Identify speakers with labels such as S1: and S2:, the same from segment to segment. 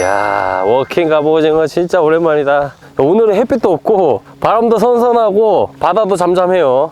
S1: 야 워킹 갑오징어 진짜 오랜만이다. 오늘은 햇빛도 없고 바람도 선선하고 바다도 잠잠해요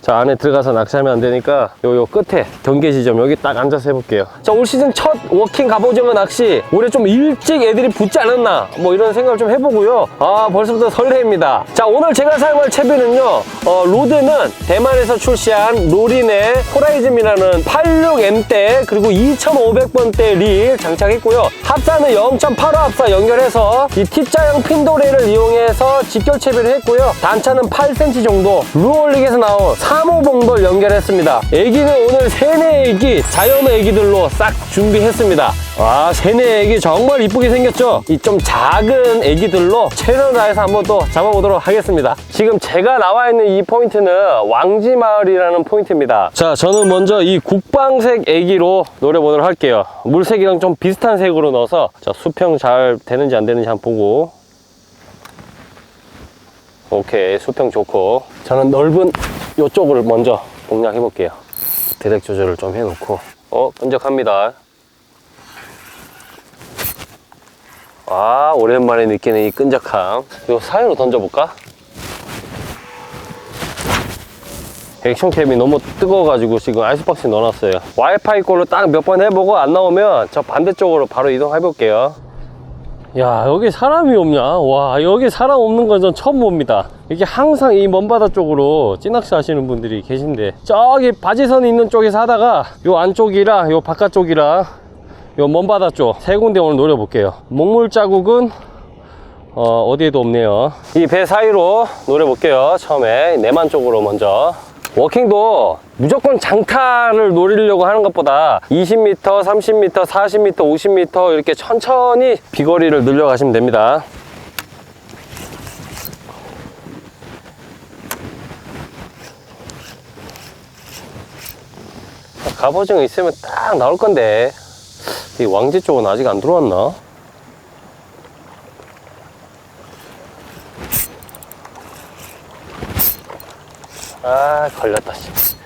S1: 자 안에 들어가서 낚시하면 안 되니까 요요 끝에 경계 지점 여기 딱 앉아서 해볼게요. 자 올 시즌 첫 워킹 갑오징어 낚시. 올해 좀 일찍 애들이 붙지 않았나? 뭐 이런 생각을 좀 해보고요. 아 벌써부터 설레입니다. 자 오늘 제가 사용할 채비는요 어, 로드는 대만에서 출시한 로린의 호라이즘이라는 86M대 그리고 2500번대 릴 장착했고요. 합사는 0.85 합사 연결해서 이 T자형 핀도레를 이용해서 직결 채비를 했고요. 단차는 8cm 정도 루올릭에서 나온 3호 봉돌 연결했습니다. 애기는 오늘 세네 애기 자연어 애기들로 싹 준비했습니다. 와 세네 애기 정말 이쁘게 생겼죠? 이 좀 작은 애기들로 최선을 다해서 한번 또 잡아보도록 하겠습니다. 지금 제가 나와 있는 이 포인트는 왕지마을이라는 포인트입니다. 자 저는 먼저 이 국방색 애기로 노려보도록 할게요. 물색이랑 좀 비슷한 색으로 넣어서 자 수평 잘 되는지 안 되는지 한번 보고. 오케이 수평 좋고. 저는 넓은 이쪽을 먼저 공략해 볼게요. 대략 조절을 좀 해놓고. 어 끈적합니다. 아 오랜만에 느끼는 이 끈적함. 이거 사이로 던져볼까? 액션캡이 너무 뜨거워가지고 지금 아이스박스에 넣어놨어요. 와이파이 걸로 딱 몇 번 해보고 안 나오면 저 반대쪽으로 바로 이동해 볼게요. 야 여기 사람이 없냐? 와 여기 사람 없는 건 전 처음 봅니다 이게 항상 이 먼바다 쪽으로 찌낚시 하시는 분들이 계신데 저기 바지선 있는 쪽에서 하다가 요 안쪽이랑 요 바깥쪽이랑 요 먼바다 쪽 세 군데 오늘 노려볼게요. 목물 자국은 어, 어디에도 없네요. 이 배 사이로 노려볼게요. 처음에 내만 쪽으로 먼저. 워킹도 무조건 장타를 노리려고 하는 것보다 20m, 30m, 40m, 50m 이렇게 천천히 비거리를 늘려가시면 됩니다. 갑오징어 있으면 딱 나올 건데 이 왕지 쪽은 아직 안 들어왔나? 아 걸렸다 씨.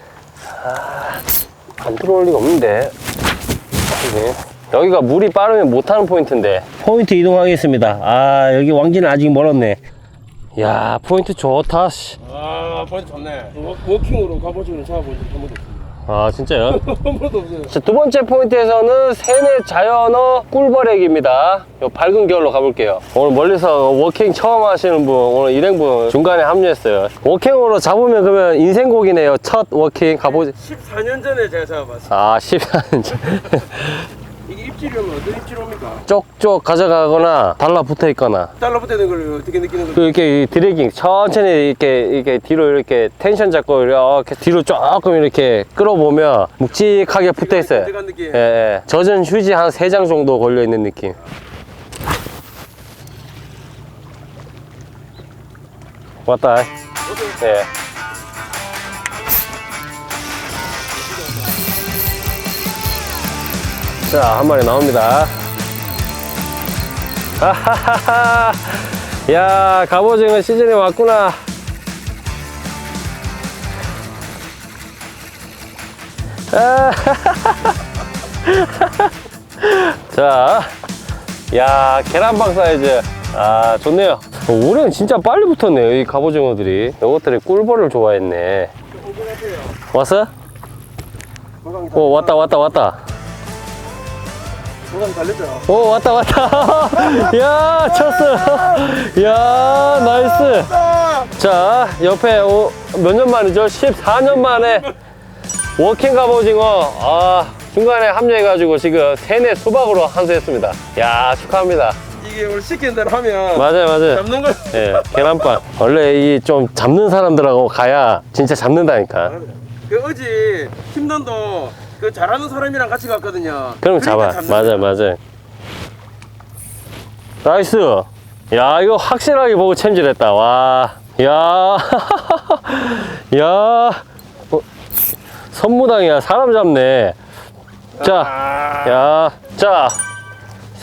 S1: 아, 안 들어올 리가 없는데. 여기가 물이 빠르면 못하는 포인트인데 포인트 이동하겠습니다 아 여기 왕지는 아직 멀었네 야 포인트 좋다 씨.
S2: 아, 벌써 좋네. 워- 워킹으로 적한 번도 없습니다.
S1: 아 진짜요?
S2: 한 번도 없어요.
S1: 자, 두 번째 포인트에서는 세네 자연어 꿀벌액입니다. 요 밝은 겨울로 가볼게요. 오늘 멀리서 워킹 처음 하시는 분, 오늘 일행분 중간에 합류했어요. 워킹으로 잡으면 그러면 인생곡이네요. 첫 워킹 가보지.
S2: 14년 전에 제가 잡아봤어요.
S1: 아, 10년
S2: 이게 입질이면 어떤 입질입니까?
S1: 쪽쪽 가져가거나 달라붙어 있거나.
S2: 달라붙는 걸 어떻게 느끼는
S1: 그
S2: 거예요?
S1: 이렇게 이 드래깅 천천히 이렇게 이렇게 뒤로 이렇게 텐션 잡고 이렇게 뒤로 조금 이렇게 끌어보면 묵직하게 붙어 있어요.
S2: 느낌.
S1: 예, 예. 젖은 휴지 한 세 장 정도 걸려 있는 느낌. 왔다. 예. 자, 한 마리 나옵니다. 하하하하. 야, 갑오징어 시즌이 왔구나. 자, 야, 계란빵 사이즈. 아, 좋네요. 어, 올해는 진짜 빨리 붙었네요, 이 갑오징어들이. 이것들이 꿀벌을 좋아했네. 왔어? 오, 왔다, 왔다, 왔다.
S2: 보상 달렸죠?
S1: 오, 왔다, 왔다. 야, 쳤어. 야, 나이스. 자, 옆에 몇 년 만이죠? 14년 만에 워킹 갑오징어. 아, 중간에 합류해가지고 지금 세네 수박으로 한수했습니다. 야, 축하합니다.
S2: 이게 원래 시키는 대로 하면
S1: 맞아요, 맞아요.
S2: 잡는 걸.
S1: 예, 계란빵. 원래 이 좀 잡는 사람들하고 가야 진짜 잡는다니까.
S2: 그 어제 팀don도 그 잘하는 사람이랑 같이 갔거든요.
S1: 그럼
S2: 그러니까
S1: 잡아. 맞아. 맞아. 나이스. 야, 이거 확실하게 보고 챔질했다. 와. 야. 야. 어, 선무당이야. 사람 잡네. 자.
S2: 아,
S1: 야. 자.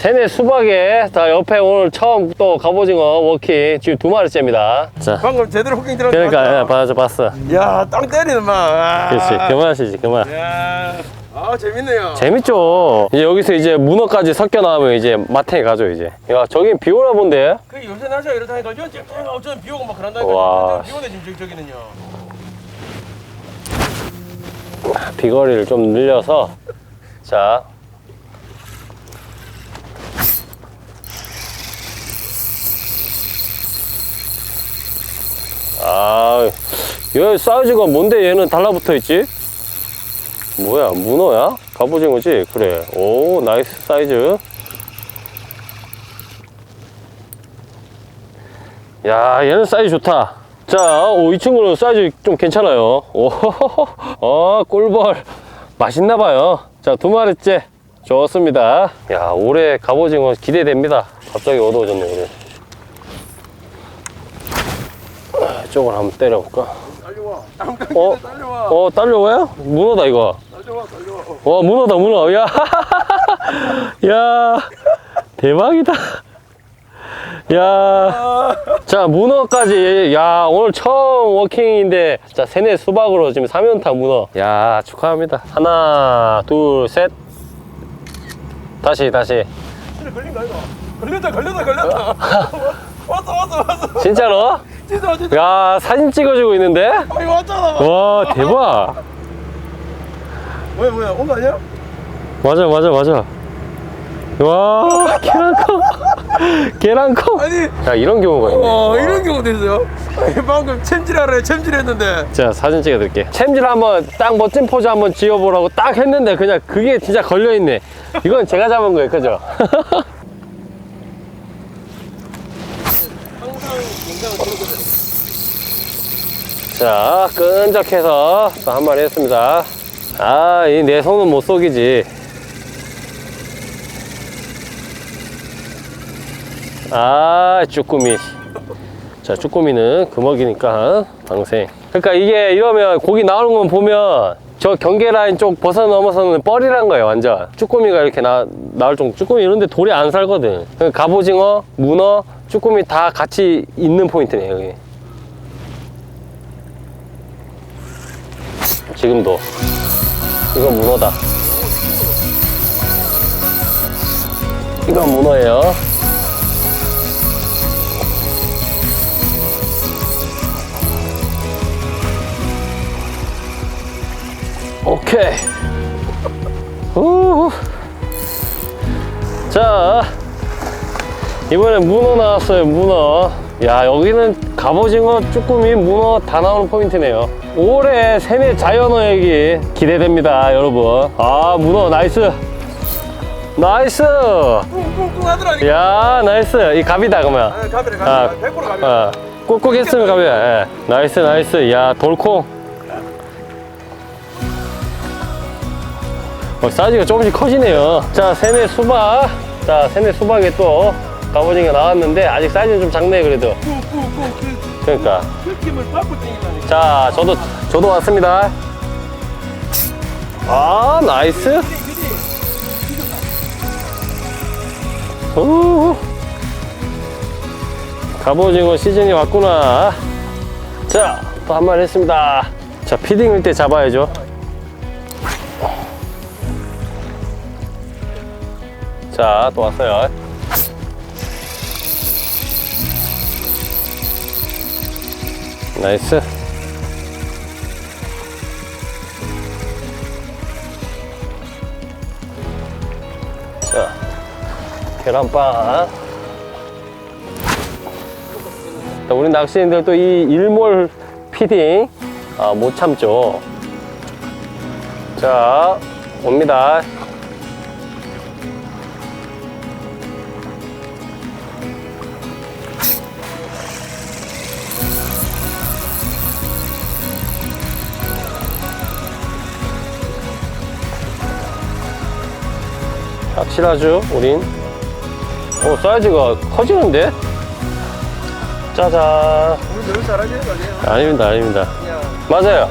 S1: 세네 수박에 자 옆에 오늘 처음 또 갑오징어 워킹 지금 두 마리째입니다. 자.
S2: 방금 제대로 호킹 들었어.
S1: 그러니까 예, 봤어 봤어.
S2: 야, 땅 때리는 막. 아.
S1: 그렇지. 그만하시지. 그만.
S2: 야, 아 재밌네요.
S1: 재밌죠. 이제 여기서 이제 문어까지 섞여 나오면 이제 마탱이 가죠 이제. 야 저긴 비 오나 본데.
S2: 그 요새 날씨가 이렇다니까 저 쨍쨍하고 저는 비 오고 막 그런다니까.
S1: 와.
S2: 비 오네 지금 저기- 저기는요.
S1: 비거리를 좀 늘려서 자. 아, 얘 사이즈가 뭔데 얘는 달라붙어 있지? 뭐야, 문어야? 갑오징어지? 그래. 오, 나이스 사이즈. 야, 얘는 사이즈 좋다. 자, 오, 이 친구는 사이즈 좀 괜찮아요. 오, 어, 꿀벌. 맛있나봐요. 자, 두 마리째. 좋습니다. 야, 올해 갑오징어 기대됩니다. 갑자기 어두워졌네, 우리. 아, 이쪽을 한번 때려볼까?
S2: 달려와.
S1: 어?
S2: 달려와.
S1: 어, 딸려와요? 문어다, 이거.
S2: 달려와 달려와.
S1: 와, 문어다, 문어. 야, 야, 대박이다. 야, 자, 문어까지. 야, 오늘 처음 워킹인데, 자, 세네 수박으로 지금 3연타 문어. 야, 축하합니다. 하나, 둘, 셋. 다시, 다시.
S2: 근데 걸린 거 아이가? 걸렸다 걸렸다 걸렸다. 왔어 왔어 왔어.
S1: 진짜로?
S2: 진짜 진짜.
S1: 야, 사진 찍어주고 있는데?
S2: 아 이거 왔잖아.
S1: 와, 대박.
S2: 뭐야 뭐야 온 거 아니야?
S1: 맞아, 맞아, 맞아. 와, 계란컵. 계란컵.
S2: 아니.
S1: 자, 이런 경우가 있네.
S2: 어 이런 경우도 있어요. 아니, 방금 챔질하래 챔질했는데.
S1: 자 사진 찍어드릴게 챔질 한번 딱 멋진 포즈 한번 지어보라고 딱 했는데 그냥 그게 진짜 걸려있네 이건 제가 잡은 거예요 그죠?
S2: 항상 영상을 찍거든.
S1: 자 끈적해서 또한 마리 했습니다. 아 이 내 손은 못 속이지. 아 쭈꾸미. 자 쭈꾸미는 금어기니까 방생. 그러니까 이게 이러면 고기 나오는 건 보면 저 경계 라인 쪽 벗어 넘어서는 뻘이란 거예요 완전. 쭈꾸미가 이렇게 나, 나올 정도. 쭈꾸미 이런데 돌이 안 살거든. 그러니까 갑오징어 문어 쭈꾸미 다 같이 있는 포인트네 여기. 지금도. 이건 문어다. 이건 문어예요 오케이. 우 자 이번엔 문어 나왔어요 문어. 야 여기는 갑오징어 쭈꾸미 문어 다 나오는 포인트네요. 올해 세네 자연어획이 기대됩니다 여러분. 아 문어 나이스. 나이스.
S2: 하더라니까.
S1: 야 나이스. 이 갑이다 그러면.
S2: 아 가비래
S1: 아,
S2: 가비. 100% 가비.
S1: 아, 꾹꾹 했으면 갑이야. 예. 나이스 나이스. 야 돌콩 어, 사이즈가 조금씩 커지네요. 자 세네 수박. 자 세네 수박에 또 갑오징어 나왔는데 아직 사이즈는 좀 작네 그래도. 그러니까. 자 저도 저도 왔습니다. 아 나이스. 오 갑오징어 시즌이 왔구나. 자 또 한 마리 했습니다. 자 피딩일 때 잡아야죠 자 또 왔어요. 나이스. 자 계란빵. 자, 우리 낚시인들 또 이 일몰 피딩 아, 못 참죠. 자 옵니다 실하죠 우린. 오 사이즈가 커지는데? 짜잔.
S2: 오늘 너무 잘하시는 거 아니에요?
S1: 아닙니다 아닙니다.
S2: 그냥
S1: 맞아요.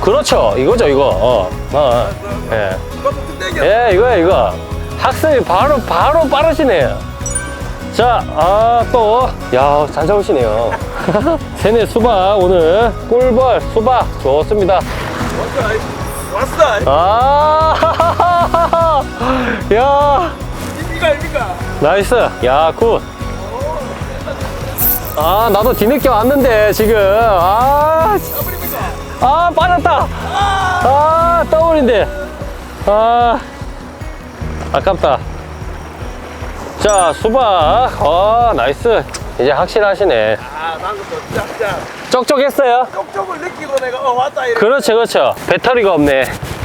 S1: 그렇죠. 이거죠 이거. 어, 어. 예.
S2: 이거 좀 땡겨.
S1: 예 이거야 이거. 학생이 바로 바로 빠르시네요. 자아또야 잘 잡으시네요. 세네 수박 오늘 꿀벌 수박. 좋습니다.
S2: 왔다. 왔어.
S1: 아, 야,
S2: 입니까 입니까?
S1: 나이스. 야, 굿. 아, 나도 뒤늦게 왔는데, 지금. 아? 아, 빠졌다. 아, 더블인데. 아, 아깝다. 자, 수박. 아, 나이스. 이제 확실하시네.
S2: 아 방금 또 짝짝
S1: 쩍쩍했어요?
S2: 쪽쪽을 느끼고 내가 어 왔다 이래.
S1: 그렇죠, 그렇죠. 배터리가 없네.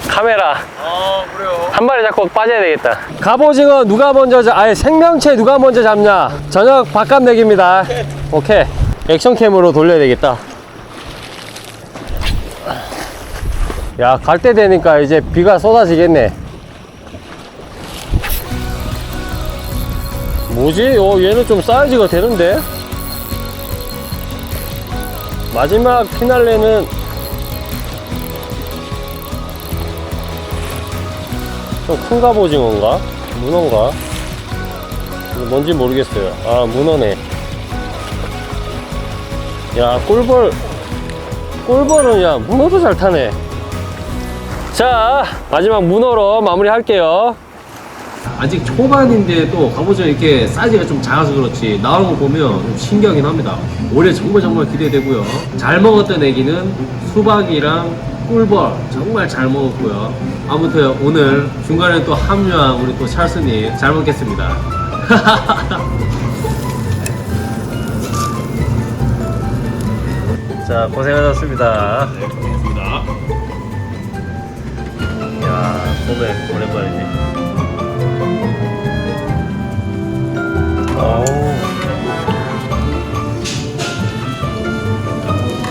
S1: 카메라.
S2: 아 그래요.
S1: 한 마리 잡고 빠져야 되겠다. 갑오징어 누가 먼저 잡, 아니 생명체 누가 먼저 잡냐? 저녁 밥값 내기입니다. 오케이. 액션캠으로 돌려야 되겠다. 야, 갈 때 되니까 이제 비가 쏟아지겠네. 뭐지? 어, 얘는 좀 사이즈가 되는데? 마지막 피날레는 좀큰 갑오징어인가? 문어인가? 뭔지 모르겠어요. 아, 문어네. 야, 꿀벌. 꿀벌은 야, 문어도 잘 타네. 자, 마지막 문어로 마무리 할게요. 아직 초반인데도 갑오징어 이렇게 사이즈가 좀 작아서 그렇지 나오는 거 보면 좀 신기하긴 합니다. 올해 정말 정말 기대되고요. 잘 먹었던 애기는 수박이랑 꿀벌 정말 잘 먹었고요. 아무튼 오늘 중간에 또 합류한 우리 또 찰스님 잘 먹겠습니다. 자 고생하셨습니다. 네, 고생했습니다. 야 소맥 오랜만이지.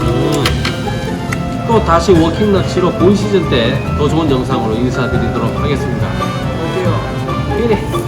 S1: 음. 또 다시 워킹 너치로 본 시즌 때 더 좋은 영상으로 인사드리도록 하겠습니다. 어때요? 이래.